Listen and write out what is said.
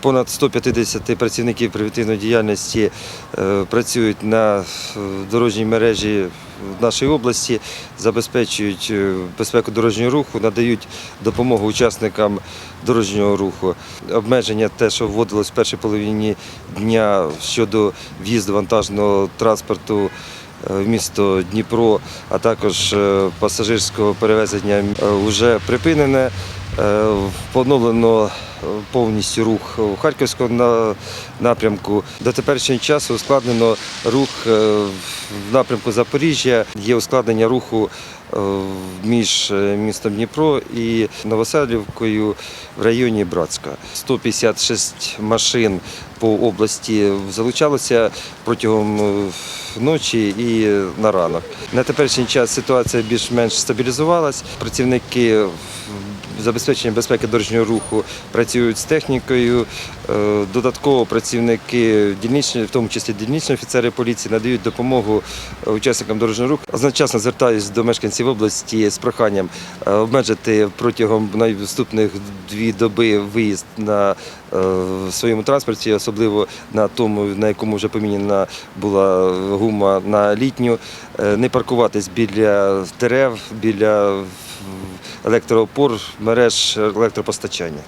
Понад 150 працівників превентивної діяльності е, працюють на е, дорожній мережі в нашій області, забезпечують е, безпеку дорожнього руху, надають допомогу учасникам дорожнього руху. Обмеження, те, що вводилось в першій половині дня щодо в'їзду вантажного транспорту в місто Дніпро, а також пасажирського перевезення вже припинене. Поновлено повністю рух у Харківському напрямку. До теперішнього часу ускладнено рух е, в напрямку Запоріжжя. Є ускладнення руху е, між е, містом Дніпро і Новоселівкою в районі Братська. 156 машин по області залучалося протягом ночі і на ранок. На теперішній час ситуація більш-менш стабілізувалась. Працівники забезпечення безпеки дорожнього руху працюють з технікою. Е, Додатково працівники дільничні, в тому числі дільничні офіцери поліції, надають допомогу е, учасникам дорожнього руху. Одночасно звертаюся до мешканців області з проханням е, обмежити протягом наступних дві доби виїзд на своєму транспорті, особливо на тому, на якому вже поміняна була гума на літню, не паркуватись біля дерев, біля електроопор, мереж електропостачання.